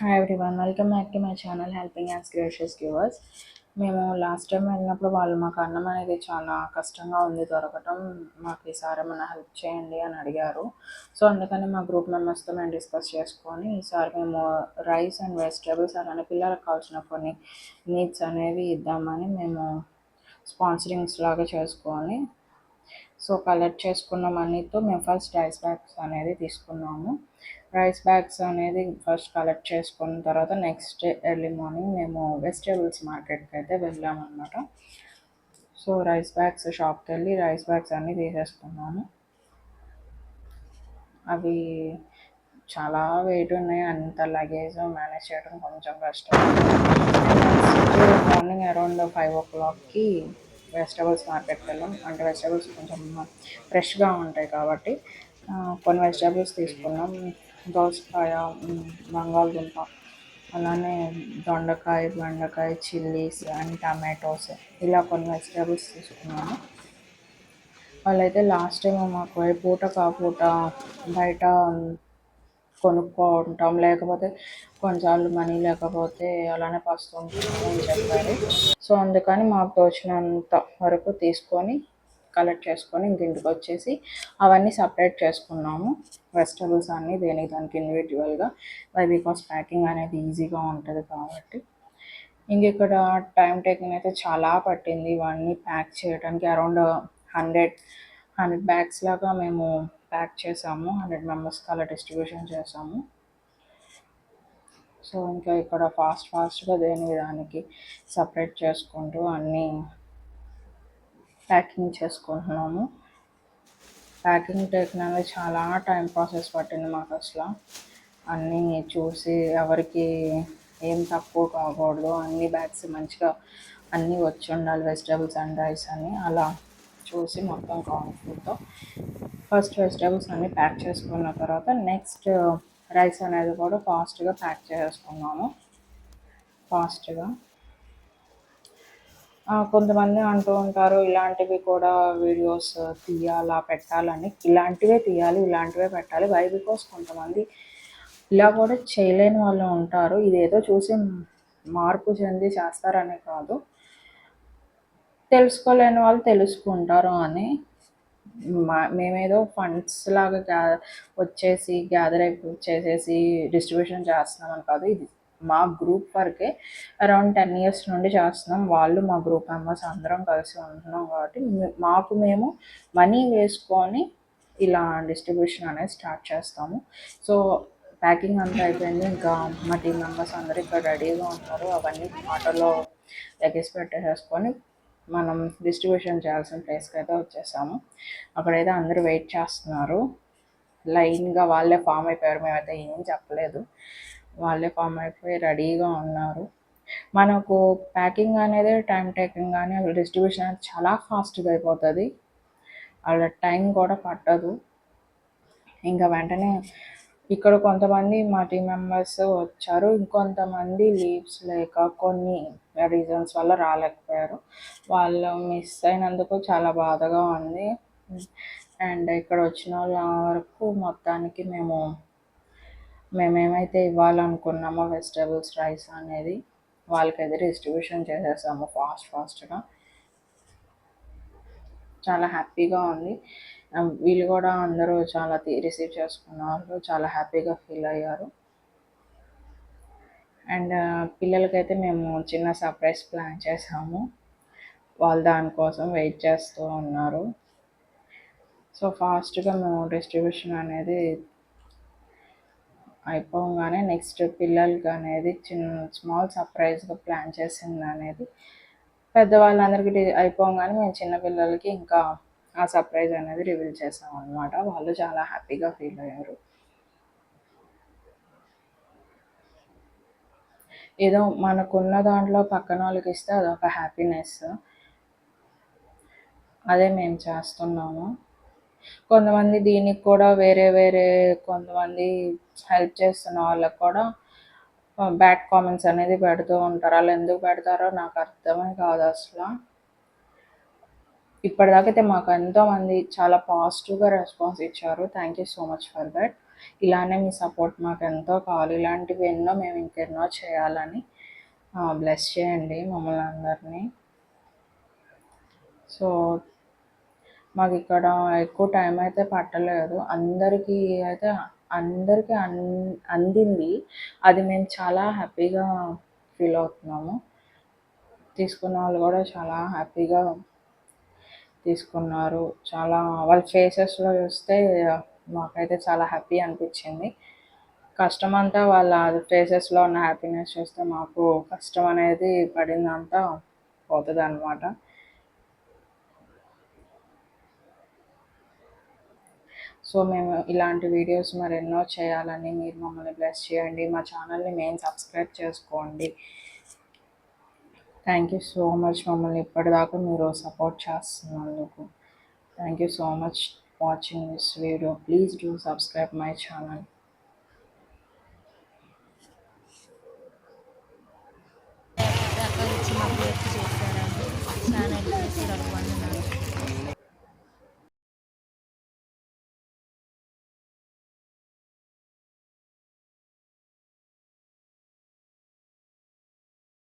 Hi everyone welcome back to my channel helping hands gracious givers మేము last time వెళ్ళినప్పుడు వాళ్ళు మాకు అన్నం అనేది చాలా కష్టంగా ఉంది దొరకటం. మాకు ఈసారి ఏమైనా హెల్ప్ చేయండి అని అడిగారు. సో అందుకని మా గ్రూప్ మెంబర్స్తో మేము డిస్కస్ చేసుకొని ఈసారి మేము రైస్ అండ్ వెజిటేబుల్స్ అలానే పిల్లలకు కావాల్సిన కొన్ని నీడ్స్ అనేవి ఇద్దామని మేము స్పాన్సరింగ్స్ లాగా చేసుకొని సో కలెక్ట్ చేసుకున్న మనీతో మేము ఫస్ట్ రైస్ బ్యాగ్స్ అనేది తీసుకున్నాము. రైస్ బ్యాగ్స్ అనేది ఫస్ట్ కలెక్ట్ చేసుకున్న తర్వాత నెక్స్ట్ డే ఎర్లీ మార్నింగ్ మేము వెజిటేబుల్స్ మార్కెట్కి అయితే వెళ్ళామన్నమాట. సో రైస్ బ్యాగ్స్ షాప్కి వెళ్ళి రైస్ బ్యాగ్స్ అన్నీ తీసేసుకున్నాము. అవి చాలా వెయిట్ ఉన్నాయి. అంత లగేజ్ మేనేజ్ చేయడం కొంచెం కష్టం. మార్నింగ్ అరౌండ్ ఫైవ్ ఓ క్లాక్కి వెజిటబుల్స్ మార్కెట్కి వెళ్ళాం. అంటే వెజిటబుల్స్ కొంచెం ఫ్రెష్గా ఉంటాయి కాబట్టి కొన్ని వెజిటబుల్స్ తీసుకున్నాం. దోసకాయ బంగాళదుంప అలానే దొండకాయ బెండకాయ చిల్లీస్ అండ్ టమాటోస్ ఇలా కొన్ని వెజిటబుల్స్ తీసుకున్నాము వాళ్ళైతే లాస్ట్ టైం మాకు పూట కాపూట బయట కొనుక్కుంటాం లేకపోతే కొన్నిసార్లు మనీ లేకపోతే అలానే పస్తుంటాం అని చెప్పారు. సో అందుకని మాకు తోచినంత వరకు తీసుకొని కలెక్ట్ చేసుకొని ఇంక ఇంటికి వచ్చేసి అవన్నీ సపరేట్ చేసుకున్నాము. వెజిటబుల్స్ అన్నీ దేనికి దానికి ఇండివిజువల్గా అది బికాస్ ప్యాకింగ్ అనేది ఈజీగా ఉంటుంది కాబట్టి. ఇంక ఇక్కడ టైం టేకింగ్ అయితే చాలా పట్టింది. ఇవన్నీ ప్యాక్ చేయడానికి అరౌండ్ హండ్రెడ్ హండ్రెడ్ బ్యాగ్స్ లాగా మేము ప్యాక్ చేసాము. హండ్రెడ్ మెంబర్స్కి అలా డిస్ట్రిబ్యూషన్ చేసాము. సో ఇంకా ఇక్కడ ఫాస్ట్ ఫాస్ట్గా దేని దానికి సపరేట్ చేసుకుంటూ అన్నీ ప్యాకింగ్ చేసుకుంటున్నాము. ప్యాకింగ్ టెక్నాలజీ చాలా టైం ప్రాసెస్ పట్టింది మాకు అసలు. అన్నీ చూసి ఎవరికి ఏం తక్కువ కాకూడదు. అన్ని బ్యాగ్స్ మంచిగా అన్నీ వచ్చి ఉండాలి వెజిటేబుల్స్ అండ్ రైస్ అని అలా చూసి మొత్తం కాన్ఫిడెంట్తో ఫస్ట్ వెజిటేబుల్స్ అన్నీ ప్యాక్ చేసుకున్న తర్వాత నెక్స్ట్ రైస్ అనేది కూడా ఫాస్ట్గా ప్యాక్ చేసుకున్నాను ఫాస్ట్గా. కొంతమంది అంటూ ఉంటారు ఇలాంటివి కూడా వీడియోస్ తీయాలా పెట్టాలని. ఇలాంటివే తీయాలి ఇలాంటివే పెట్టాలి. వై బికాస్ కొంతమంది ఇలా కూడా చేయలేని వాళ్ళు ఉంటారు. ఇదేదో చూసి మార్పు చెంది చేస్తారని కాదు. తెలుసుకోలేని వాళ్ళు తెలుసుకుంటారు అని మా మేమేదో ఫండ్స్ లాగా గ్యా వచ్చేసి గ్యాదర్ అయిపో చేసేసి డిస్ట్రిబ్యూషన్ చేస్తున్నామని కాదు ఇది. మా గ్రూప్ వరకే అరౌండ్ టెన్ ఇయర్స్ నుండి చేస్తున్నాం. వాళ్ళు మా గ్రూప్ మెంబర్స్ అందరం కలిసి ఉంటున్నాం కాబట్టి మాకు మేము మనీ వేసుకొని ఇలా డిస్ట్రిబ్యూషన్ అనేది స్టార్ట్ చేస్తాము. సో ప్యాకింగ్ అంతా అయిపోయింది. ఇంకా మా టీం మెంబర్స్ అందరూ ఇక్కడ రెడీగా ఉన్నారు. అవన్నీ ఆటోలో లగేజ్ పెట్టేసేసుకొని మనం డిస్ట్రిబ్యూషన్ చేయాల్సిన ప్లేస్కి అయితే వచ్చేసాము. అక్కడైతే అందరూ వెయిట్ చేస్తున్నారు. లైన్గా వాళ్ళే ఫామ్ అయిపోయారు. మేమైతే ఏం చెప్పలేదు. వాళ్ళే ఫామ్ అయిపోయి రెడీగా ఉన్నారు. మనకు ప్యాకింగ్ అనేది టైం టేకింగ్ కానీ డిస్ట్రిబ్యూషన్ అనేది చాలా ఫాస్ట్గా అయిపోతుంది. వాళ్ళ టైం కూడా పట్టదు. ఇంకా వెంటనే ఇక్కడ కొంతమంది మా టీం మెంబర్స్ వచ్చారు. ఇంకొంతమంది లీవ్స్ లేక కొన్ని రీజన్స్ వల్ల రాలేకపోయారు. వాళ్ళు మిస్ అయినందుకు చాలా బాధగా ఉంది. అండ్ ఇక్కడ వచ్చిన వాళ్ళ వరకు మొత్తానికి మేము మేమేమైతే ఇవ్వాలనుకున్నామో వెజిటేబుల్స్ రైస్ అనేది వాళ్ళకైతే డిస్ట్రిబ్యూషన్ చేసేసాము ఫాస్ట్ ఫాస్ట్గా. చాలా హ్యాపీగా ఉంది. వీళ్ళు కూడా అందరూ చాలా రిసీవ్ చేసుకున్నారు. చాలా హ్యాపీగా ఫీల్ అయ్యారు. అండ్ పిల్లలకైతే మేము చిన్న సర్ప్రైజ్ ప్లాన్ చేసాము. వాళ్ళు దానికోసం వెయిట్ చేస్తూ ఉన్నారు. సో ఫాస్ట్గా మేము డిస్ట్రిబ్యూషన్ అనేది అయిపోగానే నెక్స్ట్ పిల్లలకి అనేది చిన్న స్మాల్ సర్ప్రైజ్గా ప్లాన్ చేసింది అనేది పెద్దవాళ్ళందరికీ అయిపోగానే మేము చిన్న పిల్లలకి ఇంకా ఆ సర్ప్రైజ్ అనేది రివీల్ చేసాం అనమాట వాళ్ళు చాలా హ్యాపీగా ఫీల్ అయ్యారు. ఏదో మనకున్న దాంట్లో పక్కన వాళ్ళకి ఇస్తే అదొక హ్యాపీనెస్ అదే మేము చేస్తున్నాము. కొంతమంది దీనికి కూడా వేరే వేరే కొంతమంది హెల్ప్ చేస్తున్న వాళ్ళకి కూడా బ్యాడ్ కామెంట్స్ అనేది పెడుతూ ఉంటారు. వాళ్ళు ఎందుకు పెడతారో నాకు అర్థమే కాదు అసలు. ఇప్పటిదాకైతే మాకు ఎంతోమంది చాలా పాజిటివ్గా రెస్పాన్స్ ఇచ్చారు. Thank you so much for that ఇలానే మీ సపోర్ట్ మాకు ఎంతో కావాలి. ఇలాంటివి ఎన్నో మేము ఇంకెన్నో చేయాలని బ్లెస్ చేయండి మమ్మల్ని అందరినీ. సో మాకు ఇక్కడ ఎక్కువ టైం అయితే పట్టలేదు. అందరికీ అయితే అందరికీ అన్ అందింది. అది మేము చాలా హ్యాపీగా ఫీల్ అవుతున్నాము. తీసుకున్న వాళ్ళు కూడా చాలా హ్యాపీగా తీసుకున్నారు. చాలా వాళ్ళ ఫేసెస్లో చూస్తే మాకైతే చాలా హ్యాపీ అనిపించింది. కష్టం అంతా వాళ్ళ ఫేసెస్లో ఉన్న హ్యాపీనెస్ చూస్తే మాకు కష్టం అనేది పడిందంతా పోతుంది అనమాట సో మేము ఇలాంటి వీడియోస్ మరి ఎన్నో చేయాలని మీరు మమ్మల్ని బ్లెస్ చేయండి. మా ఛానల్ని మెయిన్ సబ్స్క్రైబ్ చేసుకోండి. థ్యాంక్ యూ సో మచ్ మమ్మల్ని ఇప్పటిదాకా మీరు సపోర్ట్ చేస్తున్నందుకు. Thank you so much watching this video please do subscribe my channel చేశారండి చాలా